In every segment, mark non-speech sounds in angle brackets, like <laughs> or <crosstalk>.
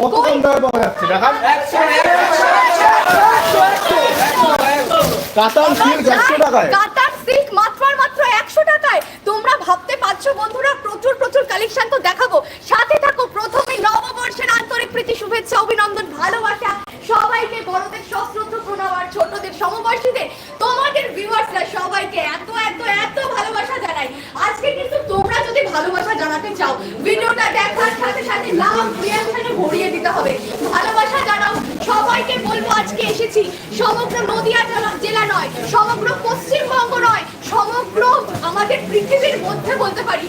কত কম দামে পাওয়া যাচ্ছে? দেখান। কাতান সিল্ক একশো টাকায়। কাতার সিল্ক মাত্র আর মাত্র একশো টাকায়। তোমরা ভাবতে পারছ বন্ধুরা প্রচুর প্রচুর কালেকশন তো দেখাবো। সাথে থাকো প্রথমে নববর্ষের আন্তরিক প্রীতি শুভেচ্ছা অভিনন্দন ভালোবাসা। সবাইকে বড়দের সশ্রদ্ধ প্রণাম আর ছোটদের সমবয়সীদের। তোমাদের ভিউয়ার্সরা সবাইকে এত এত এত ভালোবাসা জানাই। আজকে কিন্তু তোমরা যদি ভালোবাসা জানাতে চাও ভিডিওটা দেখার সাথে সাথে লাভ রিয়াকশনে ভরিয়ে দিতে হবে ভালোবাসা জানাও সবাইকে বলব আজকে এসেছি। সমগ্র নদিয়া জেলা- নয়, সমগ্র পশ্চিমবঙ্গ নয়, সমগ্র আমাদের পৃথিবীর মধ্যে বলতে পারি।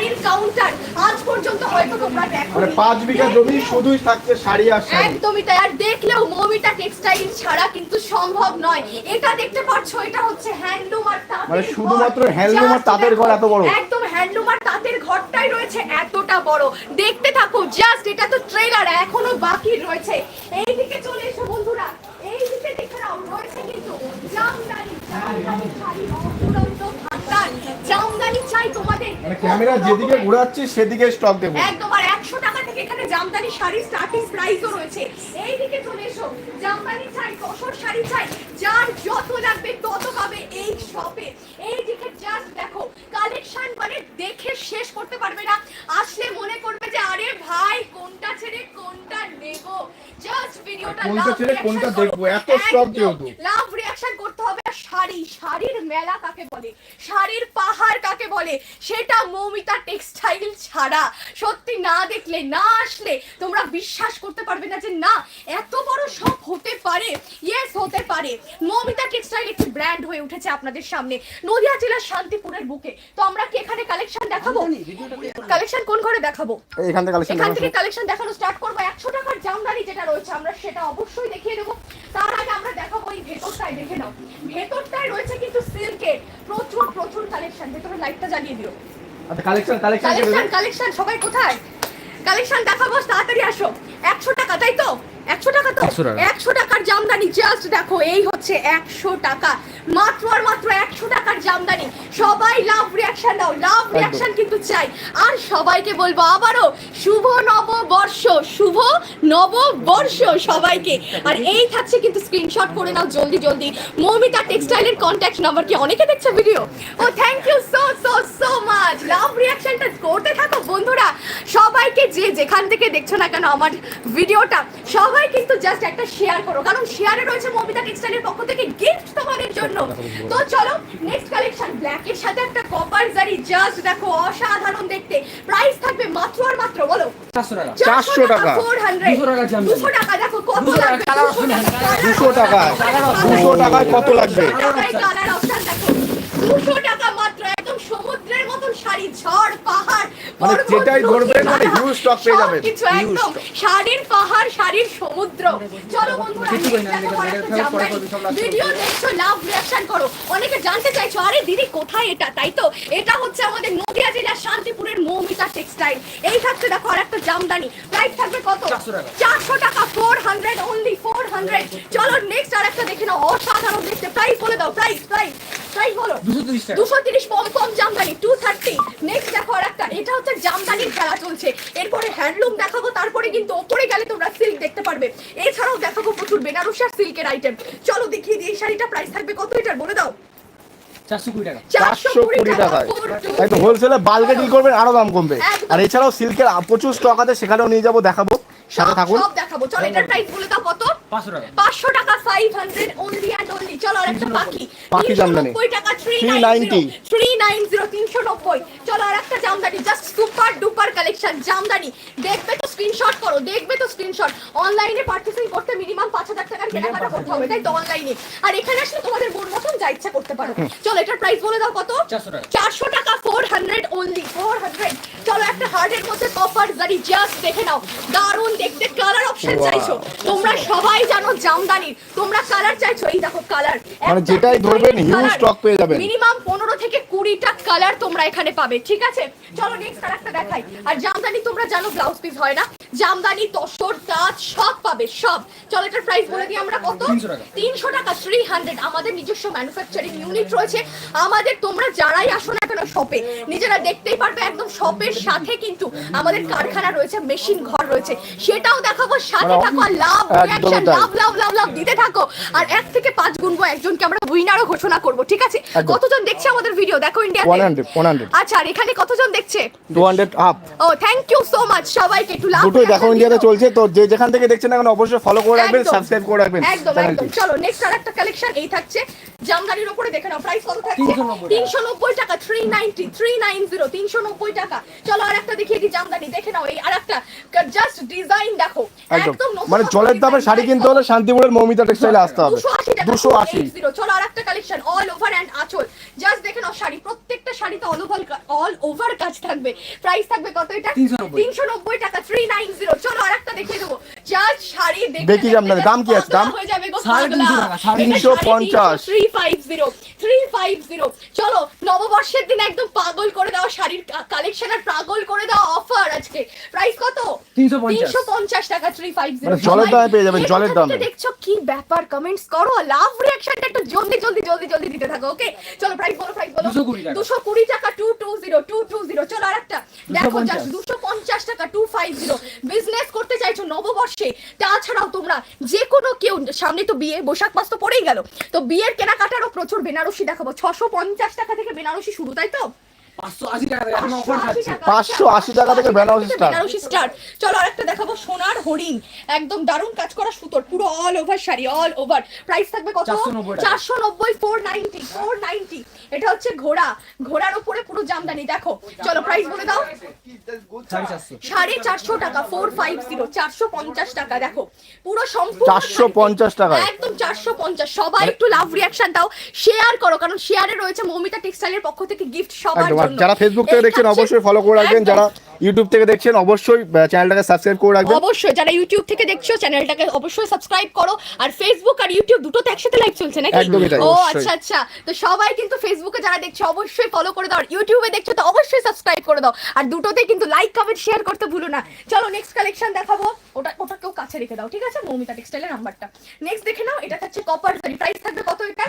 শাড়ির কাউন্টার আজ পর্যন্ত হয়তো তোমরা দেখো মানে পাঁচ বিঘা জমি শুধুই থাকছে শাড়ি আর শাড়ি। একদমই তাই। আর দেখলেও মমিতা টেক্সটাইল ছাড়া কিন্তু সম্ভব নয়। এটা দেখতে পাচ্ছ এটা হচ্ছে হ্যান্ডলুম আর তাঁতের মানে শুধুমাত্র handloom আর তাঁতের ঘর এত বড়? একদম হ্যান্ডলুম আর তাঁতের ঘরটাই রয়েছে এতটা বড়। দেখতে থাকো জাস্ট এটা তো ট্রেলার এখনও বাকি রয়েছে। এই দিকে চলে এসো বন্ধুরা। এই দিকে দেখে নাও রয়েছে কিন্তু জামদানি। জামদানি শাড়ি জামদানি চাই তোমাদের। মানে ক্যামেরা যেদিকে ঘোরাচ্ছি সেদিকে স্টক দেবো। একদম আর একশো টাকা থেকে এখানে জামদানি শাড়ির স্টার্টিং প্রাইসও রয়েছে। এই দিকে চলে এসো। জামদানি চাই তসর শাড়ি চাই। যার যত লাগবে তত পাবে এই শপে এই দিকে জাস্ট দেখো কালেকশন মানে দেখে শেষ করতে পারবে না। আসলে মনে করবে যে আরে ভাই কোনটা ছেড়ে কোনটা নেব? জাস্ট ভিডিওটা কোনটা ছেড়ে কোনটা দেখব? এত stock যেহেতু। লাভ রিয়াকশন করতে হবে আর শাড়ি শাড়ির মেলা কাকে বলে? শাড়ির পাহাড় কাকে বলে? সেটা মৌমিতা টেক্সটাইল ছাড়া। সত্যি না দেখলে না আসলে তোমরা বিশ্বাস করতে পারবে না যে না এত বড় সব হতে পারে। ইয়েস হতে পারে। মৌমিতা টেক্সটাইল একটি ব্র্যান্ড হয়ে উঠেছে আপনাদের সামনে। নদিয়া জেলার শান্তিপুরের বুকে। তো আমরা কি এখানে কালেকশন দেখাবো? কালেকশন কোন ঘরে দেখাবো? এখান থেকে কালেকশন এখান থেকে কালেকশন দেখানো স্টার্ট করব। একশো টাকার জামদানি যেটা রয়েছে আমরা সেটা অবশ্যই দেখিয়ে দেবো। তার আগে আমরা দেখাবো এই ভেতরটায় দেখে নাও। ভেতরটায় রয়েছে কিন্তু সিল্কের প্রচুর প্রচুর কালেকশন ভেতরে লাইটটা জ্বালিয়ে দিও। আচ্ছা কালেকশন কালেকশন কালেকশন কালেকশন সবাই কোথায়? কালেকশন দেখাবো তাড়াতাড়ি আসো। একশো টাকা তাই তো? একশো টাকা 100 টাকা। একশো টাকার জামদানি জাস্ট দেখো এই হচ্ছে একশো টাকা। মাত্র আর মাত্র একশো টাকার জামদানি। সবাই লাভ রিয়াকশন দাও লাভ রিয়াকশন কিন্তু চাই। আর সবাইকে বলব আবারও শুভ নববর্ষ শুভ নববর্ষ সবাইকে। আর এই থাকছে কিন্তু স্ক্রিনশট করে নাও জলদি জলদি। মৌমিতা টেক্সটাইলের কন্ট্যাক্ট নাম্বার কি অনেকে দেখছে video O thank you so so so much love রিয়াকশনটা করতে থাকো বন্ধুরা। সবাইকে যে যেখান থেকে দেখছ না কেন আমার ভিডিওটা সবাই কিন্তু জাস্ট একটা শেয়ার করো। কারণ শেয়ারে রয়েছে মমিতা টেক্সটাইলের পক্ষ থেকে গিফট তোমাদের জন্য। তো চলো নেক্সট কালেকশন ব্ল্যাক এর সাথে একটা কপার জারি। জাস্ট দেখো অসাধারণ দেখতে। প্রাইস থাকবে মাত্র আর মাত্র বলো। চারশো টাকা। 400 টাকা। 400 200 টাকা জামদানি। 200 টাকা দেখো কত 200 টাকা লাগবে। 200 টাকা দুশো টাকায়। কত লাগবে? কালার অপশন দেখো। 200 টাকা মাত্র একদম সমুদ্রের মতন শাড়ি ঝড় পাহাড়। মানে যেটাই ধরবেন মানে huge stock পেয়ে যাবেন। একদম শাড়ির পাহাড় শাড়ির সমুদ্র। চলো বন্ধুরা কিছু ভিডিও দেখছ লাভ রিঅ্যাকশন করো। অনেকে জানতে চাইছো আরে দিদি কোথায় এটা? তাই তো এটা হচ্ছে আমাদের নদিয়া জেলার শান্তিপুরের মৌমিতা টেক্সটাইল এই থাকছে দেখো আরেকটা জামদানি। প্রাইস থাকবে কত? 400 টাকা। চারশো টাকা four hundred only four hundred চলো নেক্সট আর একটা দেখে নাও। অসাধারণ দেখতে। প্রাইস বলে দাও প্রাইস প্রাইস প্রাইস বলো। দুশো তিরিশ কম কম জামদানি টু থার্টি নেক্সট দেখো আর একটা এটা হচ্ছে জামদানির খেলা চলছে। এরপরে হ্যান্ডলুম দেখাবো তারপরে কিন্তু ওপরে গেলে তোমরা সিল্ক দেখতে পারবে। এছাড়াও দেখাবো প্রচুর বেনারসি আর সিল্কের আইটেম চলো দেখিয়ে দিই এই শাড়িটা প্রাইস থাকবে কত এটার? বলে দাও। চারশো কুড়ি টাকা। চারশো কুড়ি টাকায়। Four two তাই তো হোলসেলে বাল্কে ডিল করবেন আরও দাম কমবে। আর এছাড়াও সিল্কের প্রচুর স্টক আছে সেখানেও নিয়ে যাব দেখাবো। সাথে থাকুন। সব দেখাবো। চলো এটার প্রাইস বলে দাও কত? পাঁচশো টাকা। Five hundred only and only চলো আর একটা পাখি। পাখি জামদানি। টাকা থ্রি 390 থ্রি নাইন জিরো তিনশো নব্বই। চলো আর একটা Jamdani just super duper collection Jamdani. দেখবে তো স্ক্রিনশট করো দেখবে তো স্ক্রিনশট অনলাইনে পার্টিসিপেট করতে মিনিমাম পাঁচ হাজার টাকার কেনাকাটা করতে হবে তাই তো অনলাইনে আর এখানে আসলে তোমাদের মন মতন যা ইচ্ছা করতে পারো। চলো এটার প্রাইস বলে দাও কত? চারশো টাকা। Four hundred only four hundred চলো একটা হার্ডের মধ্যে কপার জারি জাস্ট দেখে নাও। দারুণ দেখতে কালার অপশন চাইছো। তোমরা সবাই জানো জামদানির তোমরা কালার চাইছো এই দেখো কালার মানে যেটাই ধরবেন, huge stock পেয়ে যাবেন। মিনিমাম পনেরো থেকে কুড়িটা প্রতিটা কালার তোমরা এখানে পাবে ঠিক আছে? চলো নেক্সট দেখাই। আর জামদানি তোমরা জানো ব্লাউজ পিস হয় না। জামদানি তসর তাঁত সব পাবে সব। চলো এটার প্রাইস বলে দিই আমরা কত? 300 টাকা। তিনশো টাকা থ্রি হান্ড্রেড আমাদের নিজস্ব ম্যানুফ্যাকচারিং ইউনিট রয়েছে। আমাদের তোমরা যারাই আসো না কেন শপে নিজেরা দেখতেই পারবে একদম শপের সাথে কিন্তু আমাদের কারখানা রয়েছে মেশিন ঘর রয়েছে। সেটাও দেখাবো সাথে থাকো লাভ রিয়াকশন। লাভ লাভ লাভ লাভ দিতে থাকো। আর এক থেকে পাঁচ গুনবো একজনকে আমরা উইনারও ঘোষণা করব ঠিক আছে? কতজন দেখছে আমাদের ভিডিও দেখো হান্ড্রেড ওয়ান হান্ড্রেড আচ্ছা আর এখানে কতজন দেখছে? টু হান্ড্রেড আপ ও থ্যাংক ইউ সো মাচ সবাইকে একটু লাভ দুটোই দেখো ইন্ডিয়াতে চলছে তো যে যেখান থেকে দেখছেন এখন অবশ্যই ফলো করে রাখবেন সাবস্ক্রাইব করে রাখবেন। একদম একদম। চলো নেক্সট আর একটা কালেকশন এই থাকছে। জামদানির উপরে দেখে নাও প্রাইস কত থাকছে? 390 তিনশো নব্বই টাকা three ninety three nine zero তিনশো নব্বই টাকা। চলো আর একটা দেখিয়ে দিই জামদানি দেখে নাও এই আর একটা জাস্ট ডিজাইন দেখো। একদম মানে জলের দামে শাড়ি কিনতে হলে শান্তিপুরের মৌমিতা টেক্সটাইলে আসতে হবে 280 টাকা দুশো আশি 280 চলো আর একটা কালেকশন অল ওভার অ্যান্ড আচল জাস্ট দেখেন শাড়ি শাড়িতে অল ওভার অল ওভার কাজ থাকবে। প্রাইস থাকবে কত এটা? 390 390 টাকা 390 চলো আর একটা দেখিয়ে দেবো। জাস্ট শাড়ি দেখি জামদানি, দাম কি আছে, দাম? হয়ে যাবে গো সাড়ে পাগলা। তিনশো টাকা, সাড়ে এটা তিনশো পঞ্চাশ। 350 350 চলো নববর্ষের দিন একদম পাগল করে দেওয়া শাড়ির কালেকশন আর পাগল করে দেওয়া অফার আজকে। প্রাইস কত? 350 350 টাকা 350 মানে জলের দামে পেয়ে যাবেন, জলের দামে। দেখছ কি ব্যাপার? কমেন্টস করো লাভ রিঅ্যাকশনটা একটু জলদি জলদি জলদি জলদি দিতে থাকো ওকে চলো প্রাইস বলো প্রাইস বলো। 220 টাকা। 220 টাকা 220 220 চলো আরেকটা। দেখো 250 জাস্ট 250 টাকা 250 বিজনেস করতে চাইছো নববর্ষে তাছাড়াও তোমরা যে কোনো কেউ সামনে তো বিয়ে বৈশাখ মাস তো পড়েই গেল। তো বিয়ের কেনাকাটারও প্রচুর বেনারসি দেখাবো। 650 টাকা থেকে বেনারসি শুরু তাই তো? 580 টাকা থেকে এখন অফার থাকছে 580 টাকা। থেকে বেনারসি start। বেনারসি স্টার্ট চলো আরেকটা দেখাবো সোনার হরিণ। একদম দারুণ কাজ করা সুতোর পুরো all over sari all over price থাকবে কত? চারশো নব্বই ফোর নাইনটি ফোর নাইনটি এটা হচ্ছে ঘোড়া। ঘোড়ার উপরে পুরো জামদানি দেখো। চলো প্রাইস বলে দাও। সাড়ে চারশো। টাকা ফোর ফাইভ জিরো চারশো পঞ্চাশ টাকা দেখো। পুরো সম্পূর্ণ 450 টাকায়। একদম চারশো পঞ্চাশ। সবাই একটু লাভ রিয়াকশন দাও। শেয়ার করো কারণ শেয়ারে রয়েছে মৌমিতা টেক্সটাইলের পক্ষ থেকে গিফট সবার যারা ফেসবুক থেকে দেখছেন অবশ্যই ফলো করে রাখবেন। যারা ইউটিউব থেকে দেখছেন অবশ্যই চ্যানেলটাকে সাবস্ক্রাইব করে রাখবেন। অবশ্যই যারা ইউটিউব থেকে দেখছ চ্যানেলটাকে অবশ্যই সাবস্ক্রাইব করো। আর ফেসবুক আর ইউটিউব দুটোতে একসাথে লাইভ চলছে নাকি? একদমই তাই, ও আচ্ছা আচ্ছা। তো সবাই কিন্তু ফেসবুকে যারা দেখছ অবশ্যই ফলো করে দাও। আর ইউটিউবে দেখছ তো অবশ্যই সাবস্ক্রাইব করে দাও। আর দুটোতেই কিন্তু লাইক কমেন্ট শেয়ার করতে ভুলো না। চলো নেক্সট কালেকশন দেখাবো। ওটা ওটা কেউ কাছে রেখে দাও ঠিক আছে? মৌমিতা টেক্সটাইলের নাম্বারটা নেক্সট দেখে নাও এটা থাকছে কপার জারি প্রাইস থাকবে কত এটা?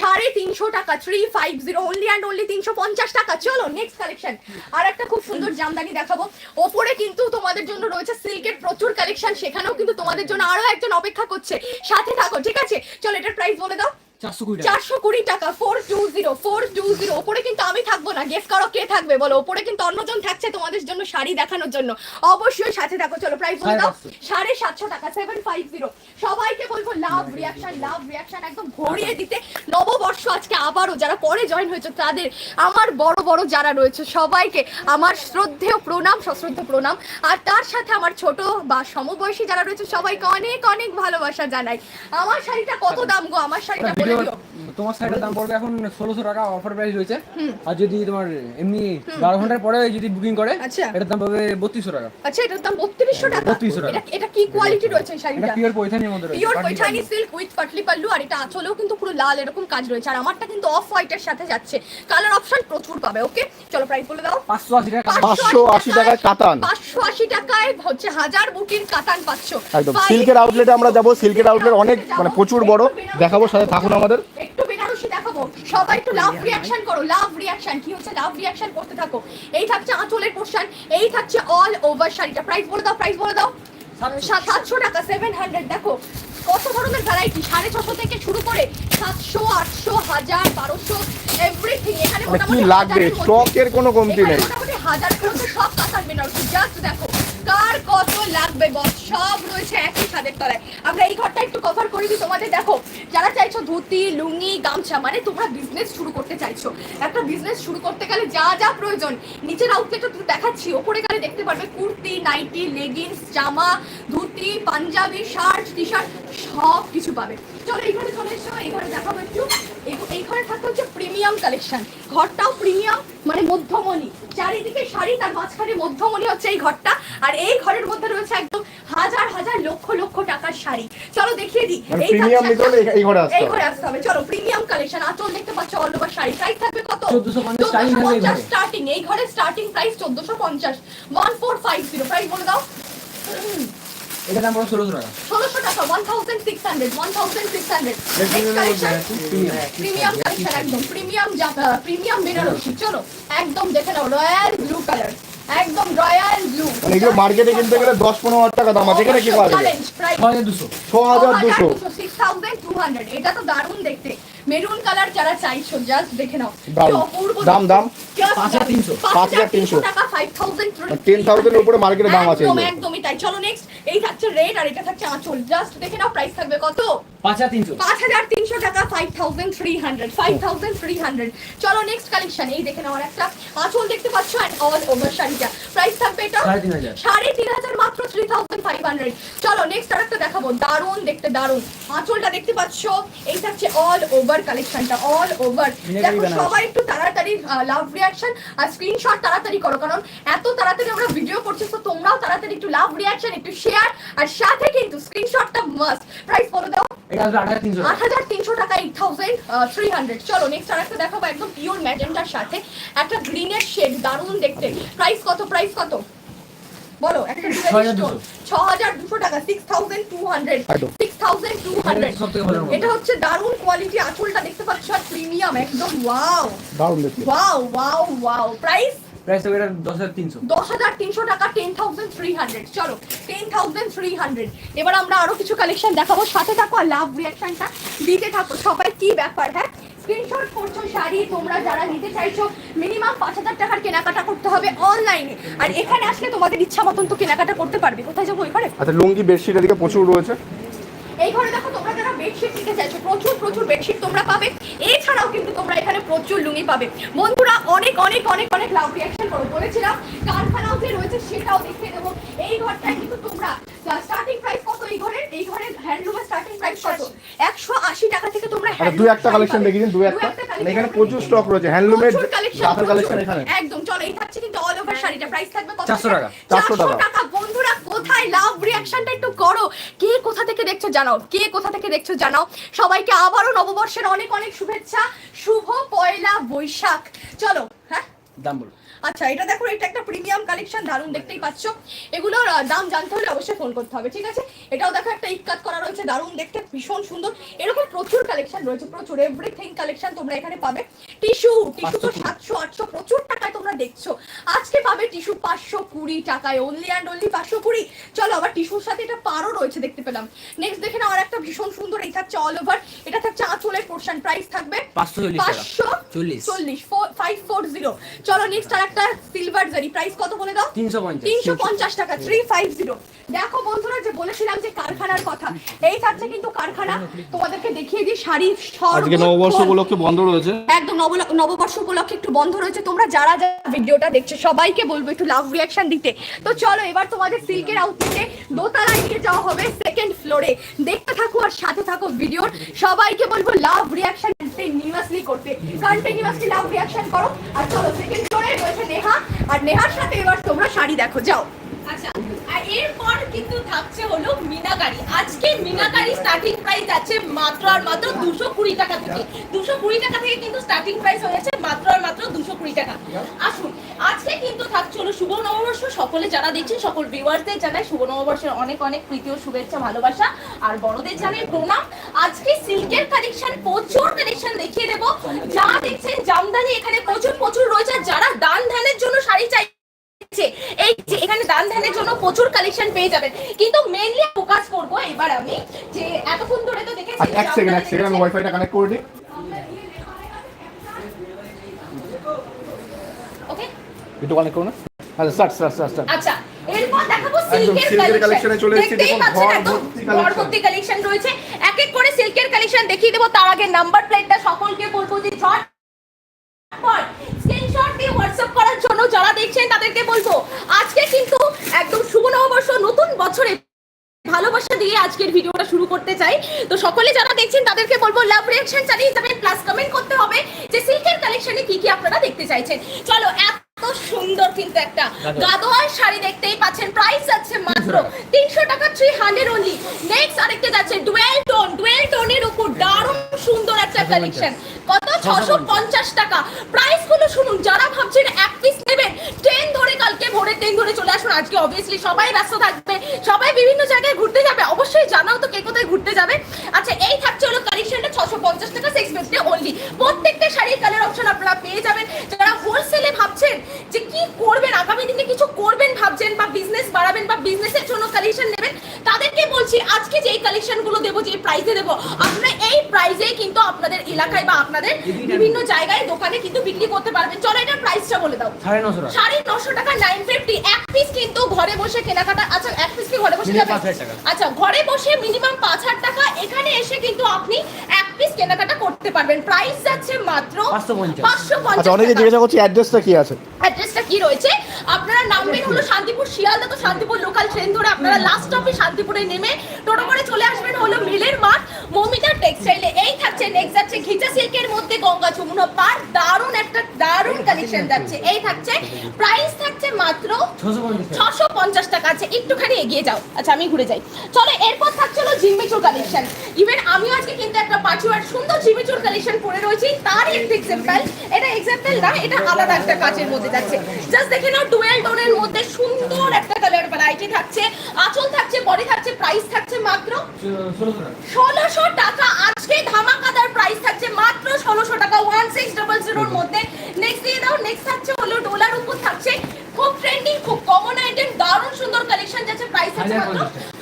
সাড়ে তিনশো টাকা। Three five zero only and only তিনশো পঞ্চাশ টাকা। চলো নেক্সট কালেকশন আর একটা খুব সুন্দর জামদানি দেখাবো। ওপরে কিন্তু তোমাদের জন্য রয়েছে সিল্কের প্রচুর কালেকশন সেখানেও কিন্তু তোমাদের জন্য আরও একজন অপেক্ষা করছে। সাথে থাকো, ঠিক আছে? চলো এটার প্রাইস বলে দাও। চারশো কুড়ি টাকা। চারশো কুড়ি টাকা four two zero four two zero ওপরে কিন্তু আমি থাকব না। গেস করো কে থাকবে বলো? ওপরে কিন্তু অন্যজন থাকছে তোমাদের জন্য শাড়ি দেখানোর জন্য। অবশ্যই সাথে থাকো চলো প্রাইস বলে দাও। সাড়ে সাতশো টাকা সেভেন ফাইভ জিরো সবাইকে বলব লাভ রিয়াকশন লাভ রিয়াকশন একদম ভরিয়ে দিতে। নববর্ষ আজকে আবারও যারা পরে জয়েন হয়েছে তাদের আমার বড় বড় যারা রয়েছে সবাইকে আমার শ্রদ্ধেয় প্রণাম সশ্রদ্ধ প্রণাম। আর তার সাথে আমার ছোট বা সমবয়সী যারা রয়েছে সবাইকে অনেক অনেক ভালোবাসা জানাই। আমার শাড়িটা কত দাম গো? আমার শাড়িটা বলে ভিডিও দিও তোমার সাইডের দাম পড়বে এখন ষোলোশো টাকা অফার প্রাইস রয়েছে। আর যদি তোমার এমনি বারো ঘণ্টার পরে যদি বুকিং করে আচ্ছা। এটার দাম পাবে বত্রিশশো টাকা। আচ্ছা এটার দাম বত্রিশশো টাকা? 3200 টাকা। এটা- কি কোয়ালিটি রয়েছে শাড়িটা? পিওর পৈথানির মধ্যে রয়েছে pure patli. Silk with patli pallu আর এটা আঁচলেও কিন্তু পুরো লাল এরকম কাজ রয়েছে। আর আমারটা কিন্তু অফ হোয়াইটের সাথে যাচ্ছে। কালার অপশন প্রচুর পাবে ওকে চলো প্রাইস বলে দাও। পাঁচশো আশি টাকা পাঁচশো আশি টাকায় কাতান। পাঁচশো আশি টাকায় হচ্ছে হাজার বুটির কাতান পাচ্ছ। একদম। সিল্কের আউটলেটে আমরা যাব। সিল্কের আউটলেট অনেক মানে প্রচুর বড়। দেখাবো সাথে থাকুন আমাদের। একটু বেনারসি দেখাবো? সবাই একটু লাভ রিয়াকশন করো লাভ রিয়াকশন কি হচ্ছে? লাভ রিয়াকশন করতে থাকো। এই থাকছে আঁচলের পোর্শন এই থাকছে অল ওভার শাড়িটা। প্রাইস বলে দাও প্রাইস বলে দাও। সাতশো। টাকা সেভেন হান্ড্রেড দেখো কত ধরনের ভ্যারাইটি সাড়ে ছশো থেকে শুরু করে সাতশো আটশো হাজার বারোশো এভরিথিং এখানে মোটামুটি লাগবে? স্টকের কোনো কমতি নেই। মোটামুটি হাজার মধ্যে সব কাতার বেনারসি। জাস্ট দেখো কার কত লাগবে বস? সব রয়েছে একই ছাদের তলায়। আমরা এই ঘরটা একটু কভার করে দিই। তোমাদের দেখো, যারা চাইছো ধুতি, লুঙ্গি, গামছা মানে তোমরা বিজনেস শুরু করতে চাইছো। একটা বিজনেস শুরু করতে গেলে যা যা প্রয়োজন। নিচের আউটলেটটা তুমি দেখাচ্ছি, ওপরে গেলে দেখতে পারবে কুর্তি নাইটি লেগিংস জামা, dhoti, panjabi shirt T shirt সব কিছু পাবে। চলো, এই ঘরে চলে এসো, এই ঘরে দেখাবো একটু। এই- ঘরে থাকে হচ্ছে প্রিমিয়াম কালেকশন ঘরটাও প্রিমিয়াম মানে মধ্যমণি। চারিদিকে শাড়ি, তার মাঝখানে মধ্যমণি হচ্ছে এই ঘরটা। আর এই ঘরের মধ্যে রয়েছে একদম হাজার হাজার লক্ষ লক্ষ টাকার শাড়ি। চলো দেখিয়ে দিই। মানে এই প্রিমিয়াম নিতে হলে এই- ঘরে আসতে এই হবে। ঘরে আসতে হবে। চলো প্রিমিয়াম কালেকশন আঁচল দেখতে পাচ্ছ অল ওভার শাড়ি। প্রাইস থাকবে কত? 1450 starting থাকবে এই ঘরে। স্টার্টিং এই ঘরে স্টার্টিং প্রাইস চোদ্দশো পঞ্চাশ। One four five zero price বলে দাও। এটা দাম পড়ো ষোলোশো টাকা। ষোলোশো টাকা। One thousand six hundred one thousand six hundred premium collection একদম। প্রিমিয়াম প্রিমিয়াম বেনারসি চলো একদম দেখে নাও। রয়্যাল ব্লু কালার একদম রয়্যাল ব্লু মানে এগুলো মার্কেটে কিনতে গেলে দশ পনেরো হাজার টাকা দাম আছে। এখানে কি পাওয়া যাবে? ছয় হাজার দুশো। ছ হাজার দুশো সিক্স থাউজেন্ড টু হান্ড্রেড এটা তো দারুণ দেখতে। মেরুন কালার যারা চাইছো জাস্ট দেখে নাও। কি অপূর্ব দাম, দেখতে। দাম? Just পাঁচ হাজার তিনশো। পাঁচ হাজার 5300 টাকা ফাইভ থাউজেন্ড টেন উপরে মার্কেটে দাম আছে একদম একদমই তাই। চলো নেক্সট এই থাকছে রেড আর এটা থাকছে আঁচল। জাস্ট দেখে নাও প্রাইস থাকবে কত? টাকা চলো নেক্সট কালেকশন এই দেখে নাও আর একটা। আঁচল দেখতে পাচ্ছ? অ্যান্ড অল ওভার শাড়িটা। প্রাইস থাকবে এটা সাড়ে তিন হাজার। সাড়ে তিন হাজার মাত্র থ্রি থাউজেন্ড ফাইভ হান্ড্রেড চলো নেক্সট আর একটা দেখাবো। দারুণ দেখতে দারুণ। আঁচলটা দেখতে পাচ্ছ? এই থাকছে অল ওভার কালেকশনটা অল ওভার দেখো সবাই একটু তাড়াতাড়ি লাভ রিয়াকশন আর স্ক্রিনশট তাড়াতাড়ি করো কারণ এত তাড়াতাড়ি আমরা ভিডিও করছি তো তোমরাও তাড়াতাড়ি একটু লাভ রিয়াকশন একটু শেয়ার আর সাথে কিন্তু স্ক্রিনশটটা মাস্ট প্রাইস বলে দাও। আট হাজার তিনশো আট হাজার তিনশো টাকা এইট থাউজেন্ড থ্রি হান্ড্রেড চলো নেক্সট আর একটা দেখাবো একদম পিওর ম্যাজেন্টার সাথে। একটা গ্রিনের শেড দারুণ দেখতে। প্রাইস কত প্রাইস কত? বলো একটা ছ হাজার দুশো। টাকা six thousand two hundred six thousand two hundred সব থেকে ভালো এটা হচ্ছে দারুণ কোয়ালিটি আঁচলটা দেখতে পাচ্ছ আর প্রিমিয়াম একদম ওয়াও দারুণ wow wow wow price price থাকবে এটা দশ হাজার তিনশো। দশ হাজার তিনশো টাকা টেন থাউজেন্ড থ্রি হান্ড্রেড চলো টেন থাউজেন্ড থ্রি হান্ড্রেড এবার আমরা আরও কিছু কালেকশন দেখাবো। সাথে থাকো আর লাভ রিয়াকশনটা দিতে থাকো। সবাই কি ব্যাপার হ্যাঁ? স্ক্রিনশট করছ শাড়ি তোমরা যারা নিতে চাইছো মিনিমাম পাঁচ হাজার টাকার কেনাকাটা করতে হবে অনলাইনে আর এখানে আসলে তোমাদের ইচ্ছা মতন তো কেনাকাটা করতে পারবে। কোথায় যাব এখানে? আচ্ছা লুঙ্গি বেডশিট এদিকে প্রচুর রয়েছে। এই ঘরে দেখো তোমরা যারা বেডশিট নিতে চাইছো প্রচুর প্রচুর বেডশিট তোমরা পাবে। এছাড়াও কিন্তু তোমরা এখানে প্রচুর লুঙ্গি পাবে। বন্ধুরা অনেক অনেক অনেক অনেক লাভ রিয়াকশন করো। বলেছিলাম কারখানাও যে রয়েছে সেটাও দেখিয়ে দেবো। এই ঘরটায় কিন্তু তোমরা স্টার্টিং প্রাইস কত এই ঘরের? এই ঘরের হ্যান্ডলুমের স্টার্টিং প্রাইস কত? একশো আশি টাকা থেকে তোমরা আচ্ছা দু একটা কালেকশন দেখি দিন দু একটা। মানে এখানে প্রচুর স্টক রয়েছে হ্যান্ডলুমের কাপড় কালেকশন এখানে। একদম চলো এই থাকছে কিন্তু অল ওভার শাড়িটা। প্রাইস থাকবে কত 400 টাকা। 400 টাকা। টাকা। বন্ধুরা কোথায় লাভ রিয়াকশনটা একটু করো? কে কোথা থেকে দেখছ জানাও কে কোথা থেকে দেখছ জানাও সবাইকে আবারও নববর্ষের অনেক অনেক শুভেচ্ছা। শুভ পয়লা বৈশাখ। চলো হ্যাঁ? দাম বলো। আচ্ছা এটা দেখো এটা একটা প্রিমিয়াম কালেকশন দারুণ দেখতেই পাচ্ছ। এগুলোর দাম জানতে হলে অবশ্যই ফোন করতে হবে ঠিক আছে? এটাও দেখো একটা ইক্কাত করা রয়েছে দারুণ দেখতে ভীষণ সুন্দর। এরকম প্রচুর কালেকশন রয়েছে প্রচুর এভরিথিং কালেকশন তোমরা এখানে পাবে। টিস্যু টিস্যু তো সাতশো আটশো প্রচুর টাকায় তোমরা দেখছ। আজকে পাবে টিস্যু পাঁচশো কুড়ি টাকায় অনলি অ্যান্ড অনলি পাঁচশো কুড়ি। চলো আবার টিস্যুর সাথে এটা পারও রয়েছে দেখতে পেলাম। নেক্সট দেখে নাও আর একটা ভীষণ সুন্দর এই থাকছে অল ওভার এটা থাকছে আঁচলের পোর্শন প্রাইস থাকবে 540 পাঁচশো চল্লিশ। চল্লিশ ফাইভ ফোর জিরো চলো নেক্সট আর একটা সিলভার জারি প্রাইস কত বলে দাও? তিনশো পঞ্চাশ। তিনশো পঞ্চাশ টাকা থ্রি ফাইভ জিরো দেখো বন্ধুরা যে বলেছিলাম যে কারখানার কথা এই থাকছে কিন্তু কারখানা। তোমাদেরকে দেখিয়ে দিই শাড়ি আজকে নববর্ষ উপলক্ষে বন্ধ রয়েছে। একদম নববর্ষ উপলক্ষে একটু বন্ধ রয়েছে। তোমরা যারা যারা ভিডিওটা দেখছ সবাইকে বলব একটু লাভ রিয়াকশন দিতে। তো চলো এবার তোমাদের সিল্কের আউটফিটে দোতলায় নিয়ে যাওয়া হবে সেকেন্ড ফ্লোরে দেখতে থাকো আর সাথে থাকো ভিডিওর সবাইকে বলব লাভ রিয়াকশন কন্টিনিউয়াসলি করতে। কন্টিনিউয়াসলি লাভ রিয়াকশন করো। আর চলো সেকেন্ড ফ্লোরে রয়েছে নেহা। আর নেহার সাথে এবার তোমরা শাড়ি দেখো, যাও। আচ্ছা আর এরপর কিন্তু থাকছে হলো মিনাকারি। আজকে মিনাকারি স্টার্টিং প্রাইস আছে মাত্র আর মাত্র দুশো কুড়ি টাকা থেকে। দুশো কুড়ি টাকা থেকে কিন্তু স্টার্টিং প্রাইস হয়েছে মাত্র আর মাত্র দুশো কুড়ি টাকা। আসুন, আজকে কিন্তু থাকছে হলো শুভ নববর্ষ সকলে যারা দেখছেন সকল ভিউয়ার্সদের জানাই শুভ নববর্ষের অনেক অনেক প্রীতি ও শুভেচ্ছা ভালোবাসা আর বড়দের জানাই প্রণাম। আজকে সিল্কের কালেকশন প্রচুর কালেকশন দেখিয়ে দেবো। যা দেখছেন জামদানি এখানে প্রচুর প্রচুর রয়েছে। যারা দান ধ্যানের জন্য শাড়ি চাই এই যে এখানে দান ধ্যানের জন্য প্রচুর কালেকশন পেয়ে যাবেন। কিন্তু মেইনলি ফোকাস করব এবার আমি যে এতক্ষণ ধরে তো দেখেছি এক সেকেন্ড এক সেকেন্ড আমি ওয়াইফাইটা কানেক্ট করে দিই। ওকে একটু কানেক্ট করো আচ্ছা স্টার্ট স্টার্ট আচ্ছা এরপর দেখাবো সিল্কের silk এর কালেকশন collection এ চলে এসেছি, দেখুন, ঘর ভর্তি collection। ঘর ভর্তি কালেকশন রয়েছে। এক এক করে সিল্কের কালেকশন দেখিয়ে দেবো তার আগে নাম্বার প্লেটটা সকলকে বলব যে ঝট স্ক্রিনশট দিয়ে হোয়াটসঅ্যাপ করার জন্য যারা দেখছেন তাদেরকে বলব আজকে কিন্তু একদম শুভ নববর্ষ নতুন বছরে ভালোবাসা দিয়ে আজকের ভিডিওটা শুরু করতে চাই। তো সকলে যারা দেখছেন তাদেরকে বলব লাভ রিয়াকশন চালিয়ে যাবেন প্লাস কমেন্ট করতে হবে যে সিল্কের কালেকশনে কি কি আপনারা দেখতে চাইছেন। চলো এত সুন্দর কিন্তু একটা গাদোয়ার শাড়ি দেখতেই পাচ্ছেন। প্রাইস যাচ্ছে মাত্র তিনশো টাকা থ্রি হান্ড্রেড অনলি নেক্সট আরেকটা যাচ্ছে ডুয়েল টোন ডুয়েল টোনের উপর দারুণ সুন্দর একটা কালেকশন কত? ছশো পঞ্চাশ। টাকা। প্রাইসগুলো শুনুন যারা ভাবছেন এক পিস নেবেন ট্রেন ধরে কালকে ভোরে ট্রেন ধরে চলে আসুন। আজকে অবভিয়াসলি সবাই ব্যস্ত থাকবে সবাই বিভিন্ন জায়গায় ঘুরতে যাবে। অবশ্যই জানাও তো কে কোথায় ঘুরতে যাবে। আচ্ছা এই থাকছে হলো কালেকশনটা ছশো পঞ্চাশ টাকা সিক্স ফিফটি অনলি প্রত্যেকটা শাড়ির কালার অপশন আপনারা পেয়ে যাবেন। যারা হোলসেলে ভাবছেন যে কি করবেন? আগামী দিনে কিছু করবেন ভাবছেন বা বিজনেস বাড়াবেন বা বিজনেসের জন্য বলছি আজকে যেই কালেকশনগুলো দেবো যে প্রাইসে দেবো আপনারা এই প্রাইসে কিন্তু আপনাদের এলাকায় বা আপনাদের বিভিন্ন জায়গায় দোকানে কিন্তু বিক্রি করতে পারবেন। চলো এটার প্রাইসটা বলে দাও। সাড়ে নশো টাকা। সাড়ে নশো টাকা নাইন ফিফটি এক পিস কিন্তু ঘরে বসে কেনাকাটা আচ্ছা এক পিস কি ঘরে বসে যাবে? টাকা। আচ্ছা ঘরে বসে মিনিমাম পাঁচ হাজার টাকা এখানে এসে কিন্তু আপনি এক পিস কেনাকাটা করতে পারবেন। প্রাইস যাচ্ছে মাত্র 550 পাঁচশো আচ্ছা অনেকে পঞ্চাশ জিজ্ঞাসা করছি অ্যাড্রেসটা কি আছে? অ্যাড্রেসটা কি রয়েছে? আপনারা নামবেন হলো শান্তিপুর শিয়ালদা তো শান্তিপুর লোকাল ট্রেন ধরে আপনারা লাস্ট স্টপে শান্তিপুরে নেমে টোটো করে চলে আসবেন হলো মিলের টেক্সটাইলে এই থাকছে যাচ্ছে ঘিচা সিল্কের মধ্যে গঙ্গা পার। দারুণ একটা দারুণ কালেকশন যাচ্ছে। এই থাকছে প্রাইস থাকছে মাত্র ছশো পঞ্চাশ টাকা আছে। একটুখানি এগিয়ে যাও। আচ্ছা আমি ঘুরে যাই। চলো, এরপর থাকছে হলো জিম্মিচুর কালেকশন ইভেন আমিও আজকে কিন্তু একটা পাঁচুয়ার সুন্দর জিমিচুর কালেকশন পরে রয়েছে। তার একটা এক্সাম্পল এটা এক্সাম্পল না এটা আলাদা একটা কাজের মধ্যে যাচ্ছে। জাস্ট দেখে নাও টুয়েলভ টোনের মধ্যে সুন্দর একটা কালার ভ্যারাইটি থাকছে। আঁচল থাকছে বডি থাকছে প্রাইস থাকছে মাত্র ষোলোশো টাকা ষোলোশো টাকা। আজকে ধামাকাদার প্রাইস থাকছে মাত্র ষোলোশো টাকা ওয়ান সিক্স ডাবল জিরোর মধ্যে। নেক্সট দিয়ে দাও নেক্সট থাকছে হলো ডোলার উপর থাকছে। খুব ট্রেন্ডিং খুব কমন আইটেম দারুণ সুন্দর কালেকশন যাচ্ছে প্রাইস আছে মাত্র।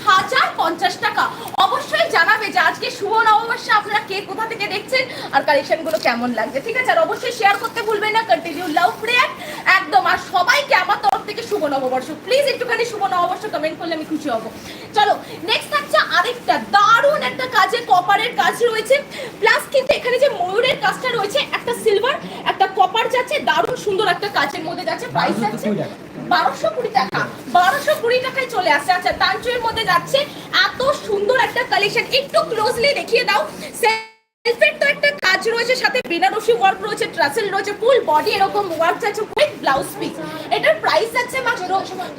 হাজার পঞ্চাশ টাকা। অবশ্যই জানাবে যে আজকে শুভ নববর্ষে আপনারা কে কোথা থেকে দেখছেন আর কালেকশনগুলো কেমন লাগছে ঠিক আছে? আর অবশ্যই শেয়ার করতে ভুলবেন না কন্টিনিউ লাভ রিয়াক্ট একদম। আর সবাইকে আমার তরফ থেকে শুভ নববর্ষ। প্লিজ একটুখানি শুভ নববর্ষ কমেন্ট করলে আমি খুশি হব। চলো নেক্সট থাকছে আরেকটা দারুণ একটা কাজে কপারের কাজ রয়েছে। প্লাস কিন্তু এখানে যে ময়ূরের কাজটা রয়েছে একটা সিলভার একটা কপার যাচ্ছে দারুণ সুন্দর একটা কাজের মধ্যে যাচ্ছে প্রাইস যাচ্ছে বারোশো কুড়ি টাকা। বারোশো কুড়ি টাকায় চলে আসছে। আচ্ছা তাঞ্চুয়ের মধ্যে যাচ্ছে এত সুন্দর একটা কালেকশন একটু ক্লোজলি দেখিয়ে দাও। সেলফের তো একটা কাজ রয়েছে সাথে বেনারসি ওয়ার্ক রয়েছে ট্রাসেল রয়েছে ফুল বডি এরকম ওয়ার্ক আছে উইথ ব্লাউজ পিস এটার প্রাইস যাচ্ছে মাত্র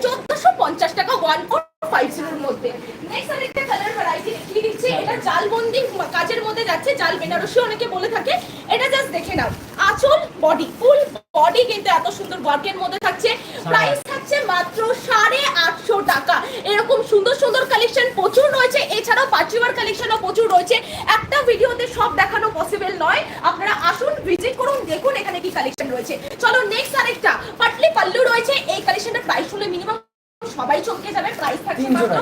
চোদ্দশো পঞ্চাশ টাকা ওয়ান ফোর ফাইভ জিরোর মধ্যে। নেক্সট আরেকটা কালার ভ্যারাইটি দেখিয়ে দিচ্ছি এটা জালবন্দি কাজের মধ্যে যাচ্ছে জাল বেনারসি অনেকে বলে থাকে। এটা জাস্ট দেখে নাও আঁচল বডি ফুল বডি কিন্তু এত সুন্দর ওয়ার্কের মধ্যে থাকছে। প্রাইস থাকছে মাত্র সাড়ে আটশো টাকা। এরকম সুন্দর সুন্দর কালেকশন প্রচুর রয়েছে এছাড়াও পার্টিওয়ার কালেকশনও প্রচুর রয়েছে। একটা ভিডিওতে সব দেখানো পসিবল নয়। আপনারা আসুন ভিজিট করুন দেখুন এখানে কি কালেকশন রয়েছে। চলো নেক্সট আরেকটা। পাটলি পাল্লু রয়েছে এই কালেকশনটার প্রাইস হলে মিনিমাম সবাই চমকে যাবে প্রাইস থাকছে মাত্র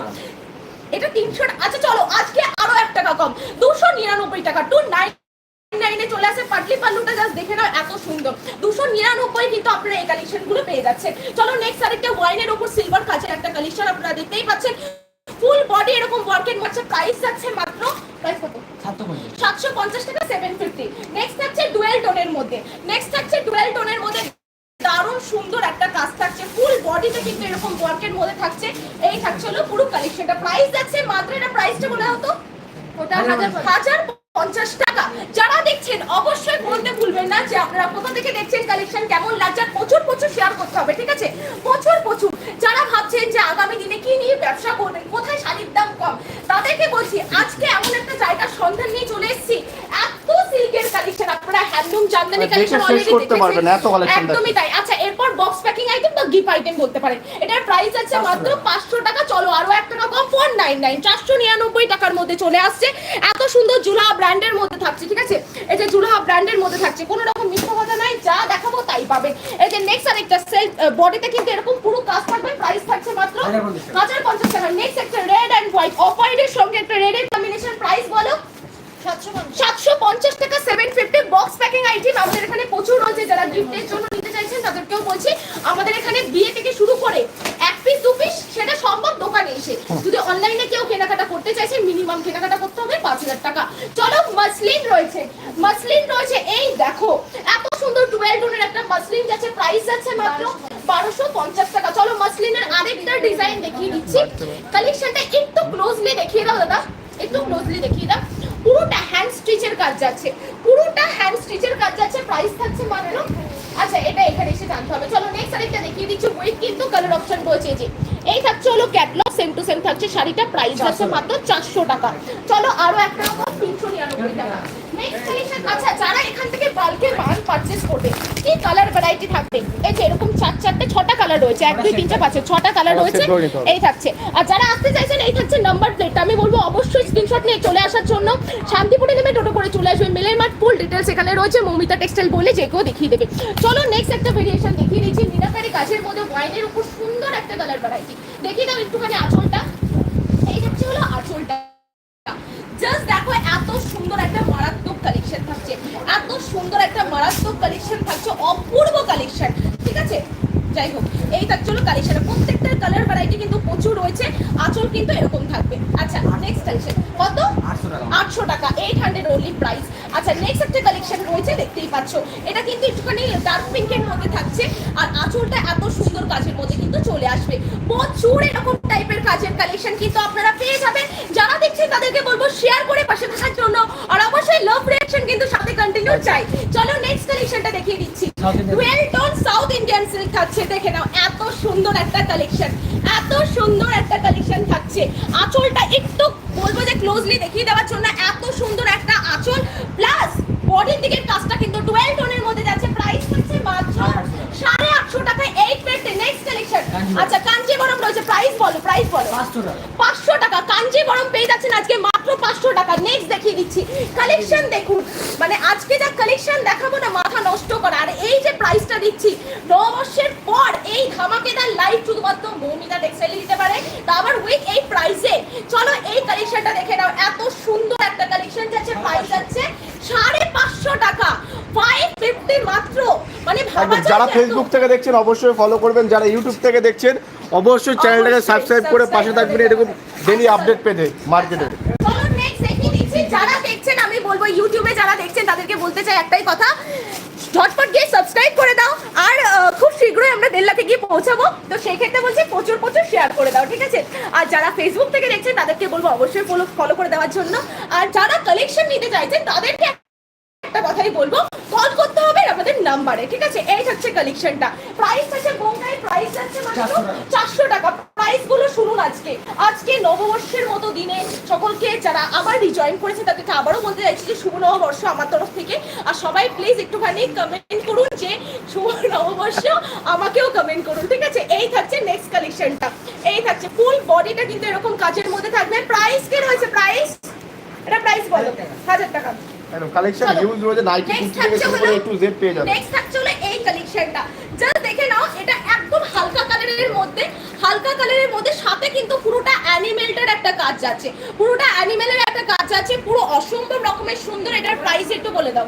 এটা তিনশো আচ্ছা চলো আজকে আরও এক টাকা কম। দুশো নিরানব্বই টাকা। টু নাইন নাইনে চলে আসে পাটলি পাল্লুটা জাস্ট দেখে নাও এত সুন্দর। দুশো নিরানব্বই কিন্তু আপনারা এই কালেকশনগুলো পেয়ে যাচ্ছেন। চলো নেক্সট আরেকটা ওয়াইনের উপর সিলভার কাজের একটা কালেকশন আপনারা দেখতেই পাচ্ছেন। ফুল বডি এরকম ওয়ার্কের মধ্যে প্রাইস যাচ্ছে মাত্র প্রাইস কত? সাতশো পঞ্চাশ সাতশো পঞ্চাশ টাকা সেভেন ফিফটি নেক্সট থাকছে ডুয়েল টোনের মধ্যে। নেক্সট থাকছে ডুয়েল টোনের মধ্যে দারুণ সুন্দর একটা কাজ থাকছে। ফুল বডিতে কিন্তু এরকম ওয়ার্কের মধ্যে থাকছে। এই থাকছে হলো পুরো কালেকশনটা প্রাইস যাচ্ছে মাত্র এটা প্রাইসটা বলে হতো ওটা হাজার পঞ্চাশ। টাকা। যারা দেখছেন অবশ্যই বলতে ভুলবেন না যে আপনারা কোথা থেকে দেখছেন কালেকশন কেমন লাগছে প্রচুর প্রচুর শেয়ার করতে হবে ঠিক আছে প্রচুর প্রচুর যারা ভাবছেন যে আগামী দিনে কি নিয়ে ব্যবসা করবেন কোথায় শাড়ির দাম কম তাদেরকে বলছি আজকে এমন একটা জায়গার সন্ধান নিয়ে চলে এসেছি। এত সিল্কের কালেকশন আপনারা হ্যান্ডলুম জামদানি কালেকশন অলরেডি করতে পারবেন এত collection একদমই তাই। আচ্ছা এরপর বক্স প্যাকিং আইটেম বা গিফট আইটেম বলতে পারেন। এটার প্রাইস আছে মাত্র পাঁচশো টাকা চলো আরও এক টাকা কম ফোর নাইন নাইন চারশো নিরানব্বই টাকার মধ্যে চলে আসছে। এত সুন্দর জুলহা ব্র্যান্ডের মধ্যে থাকছে ঠিক আছে? এই যে জুলহা ব্র্যান্ডের মধ্যে থাকছে কোনো রকম মিথ্যা কথা নাই যা দেখাবো তাই পাবেন। এই যে নেক্সট আরেকটা সেল বডিতে কিন্তু এরকম পুরো কাজ থাকবে প্রাইস থাকছে মাত্র হাজার পঞ্চাশ টাকা। নেক্সট একটা রেড অ্যান্ড হোয়াইট অফ হোয়াইটের সঙ্গে একটা রেডের কম্বিনেশন প্রাইস বলো। সাতশো পঞ্চাশ। টাকা seven fifty box packing item আমাদের এখানে প্রচুর রয়েছে। যারা গিফটের জন্য নিতে চাইছেন তাদেরকেও বলছি আমাদের এখানে বিয়ে থেকে শুরু করে এক পিস দু পিস সেটা সম্ভব দোকানে এসে। যদি অনলাইনে কেউ কেনাকাটা করতে চাইছে মিনিমাম কেনাকাটা করতে হবে পাঁচ হাজার টাকা। চলো মাসলিন রয়েছে। মাসলিন রয়েছে। এই দেখো এত সুন্দর টুয়েলভ টোনের একটা মাসলিন যাচ্ছে প্রাইস যাচ্ছে মাত্র বারোশো পঞ্চাশ টাকা। চলো মাসলিনের আরেকটা ডিজাইন দেখিয়ে দিচ্ছি। কালেকশনটা একটু ক্লোজলি দেখিয়ে দাও দাদা। একটু ক্লোজলি দেখিয়ে দাও। পুরোটা হ্যান্ড স্টিচের কাজ যাচ্ছে। পুরোটা হ্যান্ড স্টিচের কাজ যাচ্ছে প্রাইস থাকছে মাত্র আচ্ছা এটা এখানে এসে জানতে হবে। চলো নেক্সট আরেকটা দেখিয়ে দিচ্ছি। উইথ কিন্তু কালার অপশন রয়েছে এই থাকছে হলো ক্যাটলগ সেম টু সেম থাকছে। শাড়িটা প্রাইস যাচ্ছে মাত্র চারশো টাকা। চলো আরও একটা তিনশো নিরানব্বই টাকা। আচ্ছা যারা এখান থেকে বাল্কে মাল পারচেস করবে কি কালার ভ্যারাইটি থাকবে? এই যে এরকম চার চারটে ছটা কালার রয়েছে এক দুই তিন চার পাঁচ ছটা কালার আচ্ছা, রয়েছে। এই থাকছে। আর যারা আসতে চাইছেন এই থাকছে নাম্বার প্লেট আমি বলব অবশ্যই স্ক্রিনশট নিয়ে চলে আসার জন্য শান্তিপুরে নেমে টোটো করে চলে আসবে মেলের মাঠ ফুল ডিটেলস এখানে রয়েছে। মৌমিতা টেক্সটাইল বলে যে কেউ দেখিয়ে দেবে। চলো নেক্সট একটা ভেরিয়েশন দেখিয়ে দিচ্ছি। মিনাকারি কাজের মধ্যে ওয়াইনের উপর সুন্দর একটা কালার ভ্যারাইটি দেখিয়ে দাও একটুখানি আঁচলটা। এই থাকছে হলো আঁচলটা জাস্ট দেখো এত সুন্দর একটা মারাত্মক কালেকশন থাকছে এত সুন্দর একটা মারাত্মক কালেকশন থাকছে অপূর্ব কালেকশন ঠিক আছে যাই হোক এই থাকছে হলো কালেকশন প্রত্যেকটার কালার ভ্যারাইটি কিন্তু প্রচুর রয়েছে আঁচল কিন্তু এরকম থাকবে। আচ্ছা নেক্সট কালেকশন কত? আটশো টাকা। এইট হান্ড্রেড অনলি প্রাইস আচ্ছা নেক্সট একটা কালেকশন রয়েছে দেখতেই পাচ্ছ। এটা কিন্তু একটুখানি ডার্ক পিঙ্কের মধ্যে থাকছে আর আঁচলটা এত সুন্দর কাজের মধ্যে কিন্তু চলে আসবে। প্রচুর এরকম টাইপের কাজের কালেকশন কিন্তু আপনারা পেয়ে যাবেন। যারা দেখছেন তাদেরকে বলব শেয়ার করে পাশে থাকার জন্য আর অবশ্যই লাভ রিয়াকশন কিন্তু সাথে কন্টিনিউ চাই। চলো নেক্সট কালেকশনটা দেখিয়ে দিচ্ছি। Twelve tone South Indian silk থাকছে দেখে নাও এত সুন্দর একটা কালেকশন এত সুন্দর একটা কালেকশন থাকছে। আঁচলটা একটু বলব যে ক্লোজলি দেখিয়ে দেওয়ার জন্য এত সুন্দর একটা আঁচল প্লাস বডির দিকের কাজটা কিন্তু টুয়েলভ টোনের মধ্যে যাচ্ছে প্রাইস হচ্ছে মাত্র সাড়ে আটশো টাকা এইট পেটে নেক্সট কালেকশন কাঞ্জিবরম। আচ্ছা কাঞ্জিবরম রয়েছে প্রাইস বলো প্রাইস বলো পাঁচশো টাকা পাঁচশো টাকা কাঞ্জিবরম পেয়ে যাচ্ছেন আজকে মাত্র পাঁচশো টাকা নেক্সট দেখিয়ে দিচ্ছি কালেকশন দেখুন মানে আজকে যা কালেকশন দেখাবো না মাথা নষ্ট করা আর এই যে প্রাইসটা দিচ্ছি নববর্ষের পর এই ধামাকেদার লাইভ শুধুমাত্র মৌমিতা টেক্সটাইলে দিতে পারে তা আবার উইথ এই প্রাইসে চলো এই কালেকশনটা দেখে নাও এত সুন্দর একটা কালেকশন যাচ্ছে প্রাইস যাচ্ছে সাড়ে পাঁচশো টাকা ফাইভ ফিফটি মাত্র মানে ভাবা একদম যারা <laughs> ফেসবুক থেকে দেখছেন অবশ্যই ফলো করবেন। যারা ইউটিউব থেকে দেখছেন অবশ্যই চ্যানেলটাকে সাবস্ক্রাইব করে পাশে থাকবেন। এরকম ডেলি আপডেট পেতে দিচ্ছি। যারা দেখছেন আমি বলব ইউটিউবে যারা দেখছেন তাদেরকে বলতে চাই একটাই কথা। ঝটপট গিয়ে সাবস্ক্রাইব করে দাও। আর খুব শীঘ্রই আমরা দেড় লাখে গিয়ে পৌঁছাবো। তো সেই ক্ষেত্রে বলছি প্রচুর প্রচুর শেয়ার করে দাও ঠিক আছে? আর যারা ফেসবুক থেকে দেখছেন তাদেরকে বলব অবশ্যই ফলো ফলো করে দেওয়ার জন্য। আর যারা কালেকশন নিতে চাইছেন তাদেরকে একটা কথাই বলব কল করতে হবে আমাদের নাম্বারে ঠিক আছে? এই হচ্ছে কালেকশনটা প্রাইস আছে বোম্বাই প্রাইস আছে মাত্র চারশো টাকা। প্রাইসগুলো শুনুন আজকে। আজকে নববর্ষের মতো দিনে সকলকে যারা আবার রিজয়েন করেছে তাদেরকে আবারও বলতে চাইছি যে শুভ নববর্ষ আমার তরফ থেকে। আর সবাই প্লিজ একটুখানি কমেন্ট করুন যে শুভ নববর্ষ আমাকেও কমেন্ট করুন ঠিক আছে? এই থাকছে নেক্সট কালেকশনটা এই থাকছে ফুল বডিটা কিন্তু এরকম কাজের মধ্যে থাকবে। প্রাইস কি রয়েছে? প্রাইস এটা প্রাইস বলো। হাজার টাকা। একদম কালেকশন ইউজ হিউজ রয়েছে নাইকি কুর্তি থেকে শুরু করে একটু জেড পেয়ে যাবেন নেক্সট থাকছে হলো এই কালেকশনটা জাস্ট দেখে নাও এটা একদম হালকা কালারের মধ্যে হালকা কালারের মধ্যে সাথে কিন্তু পুরোটা অ্যানিমেলটার একটা কাজ আছে। পুরোটা অ্যানিমেলের একটা কাজ আছে পুরো অসম্ভব রকমের সুন্দর এটার প্রাইস একটু বলে দাও।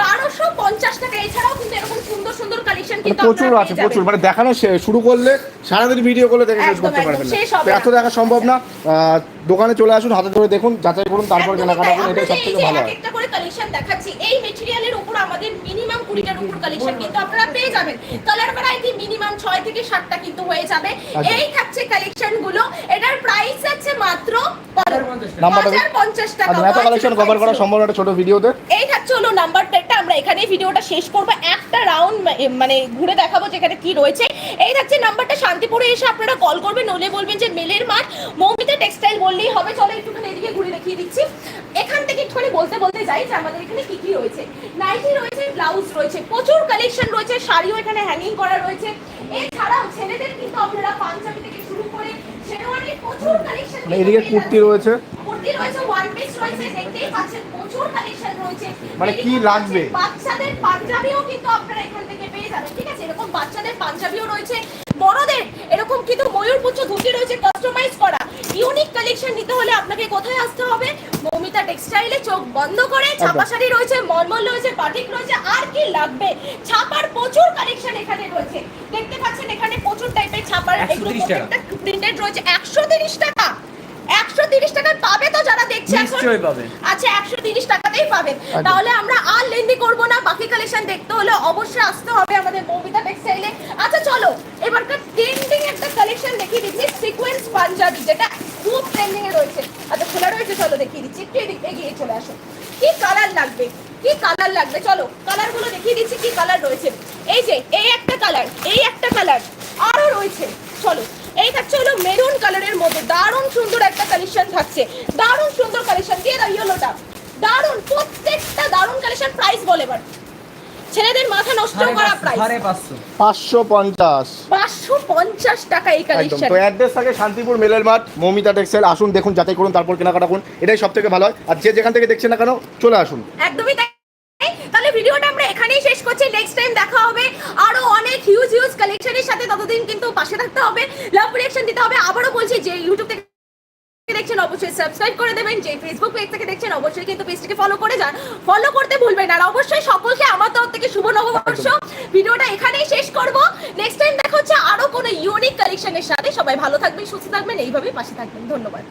বারোশো পঞ্চাশ টাকা। এছাড়াও কিন্তু এরকম সুন্দর সুন্দর কালেকশন মানে কিন্তু প্রচুর আছে প্রচুর। মানে দেখানো শুরু করলে সারাদিন ভিডিও করলে দেখে শেষ করতে পারবেন না। শেষ হবে তো না। এত দেখা সম্ভব না। দোকানে চলে আসুন হাতে ধরে দেখুন যাচাই করুন তারপর কেনাকাটা করুন এটাই যে সব এই থেকে যে ভালো হয়। একটা করে কালেকশন দেখাচ্ছি এই মেটেরিয়ালের উপর আমাদের মিনিমাম কুড়িটার উপর কালেকশন কিন্তু আপনারা পেয়ে যাবেন। কালার ভ্যারাইটি মিনিমাম ছয় থেকে কিন্তু হয়ে যাবে। আচ্ছা। এই থাকছে কালেকশনগুলো এটার প্রাইস আছে মাত্র টাকা। এত কালেকশন কভার করা সম্ভব একটা ছোট ভিডিওতে এই থাকছে হলো নাম্বার প্লেটটা আমরা এখানে ভিডিওটা শেষ করব। একটা রাউন্ড মানে ঘুরে দেখাবো যেখানে কি রয়েছে। এই থাকছে নাম্বারটা শান্তিপুরে এসে আপনারা কল করবেন নলে বলবেন যে মেলের মাঠ, মৌমিতা টেক্সটাইল বললেই হবে। চলো একটুখানি এদিকে ঘুরে দেখিয়ে দিচ্ছি। এখান থেকে একটুখানি বলতে বলতে যাই যে আমাদের এখানে কি কি রয়েছে। নাইটি রয়েছে ব্লাউজ রয়েছে, প্রচুর কালেকশন রয়েছে, শাড়িও এখানে হ্যাঙ্গিং করা রয়েছে। এছাড়াও ছেলেদের কিন্তু আপনারা পাঞ্জাবি থেকে শুরু করে মানে এদিকে কুর্তি রয়েছে। মানে কি লাগবে? বাচ্চাদের পাঞ্জাবিও কিন্তু আপনারা এখান থেকে পেয়ে যাবেন ঠিক আছে? এরকম বাচ্চাদের পাঞ্জাবিও রয়েছে। বড়দের এরকম কিন্তু ময়ূরপুচ্ছ ধুতি রয়েছে কাস্টমাইজ করা। ইউনিক কালেকশন নিতে হলে আপনাকে কোথায় আসতে হবে? মৌমিতা টেক্সটাইলে চোখ বন্ধ করে ছাপা শাড়ি রয়েছে মলমল রয়েছে বাটিক রয়েছে আর কি লাগবে? ছাপার প্রচুর কালেকশন এখানে রয়েছে। দেখতে পাচ্ছেন এখানে প্রচুর টাইপের ছাপার 130 টাকা। প্রিন্টেড রয়েছে। একশো তিরিশ টাকা। একশো তিরিশ টাকায় পাবে তো যারা দেখছে এখন? নিশ্চয়ই পাবে। আচ্ছা একশো তিরিশ টাকাতেই পাবেন তাহলে আমরা আর লেন্দি করব না বাকি কালেকশন দেখতে হলে অবশ্যই আসতে হবে আমাদের মৌমিতা টেক্সটাইলে আচ্ছা চলো এবারকার ট্রেন্ডিং একটা কালেকশন দেখিয়ে দিচ্ছি সিকোয়েন্স পাঞ্জাবি যেটা খুব ট্রেন্ডিং এ রয়েছে। আচ্ছা খোলা রয়েছে চলো দেখিয়ে দিচ্ছি। একটু এগিয়ে চলে আসো। কি কালার লাগবে? কি কালার লাগবে? চলো কালারগুলো দেখিয়ে দিচ্ছি কি কালার রয়েছে। এই যে এই একটা কালার এই একটা কালার আরও রয়েছে। চলো এই থাকছে হলো মেরুন কালারের মধ্যে। দারুণ সুন্দর একটা কালেকশন থাকছে। দারুণ সুন্দর কালেকশন দিয়ে দাও ইয়েলোটা দারুণ প্রত্যেকটা দারুণ কালেকশন প্রাইস বলে এবার। ছেলেদের মাথা নষ্ট করা পাঁচশো, প্রাইস সাড়ে পাঁচশো। পাঁচশো পঞ্চাশ। পাঁচশো পঞ্চাশ টাকা এই কালেকশন তো অ্যাড্রেস থাকে শান্তিপুর মেলের মাঠ মৌমিতা টেক্সটাইল। আসুন দেখুন যাচাই করুন তারপর কেনাকাটা করুন। এটাই সব থেকে ভালো হয়। আর যে যেখান থেকে দেখছেন না কেন চলে আসুন। একদমই ভিডিওটা আমরা এখানেই শেষ করছি। নেক্সট টাইম দেখা হবে। আরও অনেক হিউজ হিউজ কালেকশনের সাথে ততদিন কিন্তু পাশে থাকতে হবে। লাভ রিয়াকশন দিতে হবে। আবারও বলছি যে ইউটিউব থেকে দেখছেন অবশ্যই সাবস্ক্রাইব করে দেবেন। যে ফেসবুক পেজ থেকে দেখছেন অবশ্যই কিন্তু পেজটিকে ফলো করে যান। ফলো করতে ভুলবেন না। আর অবশ্যই সকলকে আমার তরফ থেকে শুভ নববর্ষ। ভিডিওটা এখানেই শেষ করব। নেক্সট টাইম দেখা হচ্ছে আরও কোনো ইউনিক কালেকশনের সাথে। সবাই ভালো থাকবেন সুস্থ থাকবেন এইভাবেই পাশে থাকবেন। ধন্যবাদ।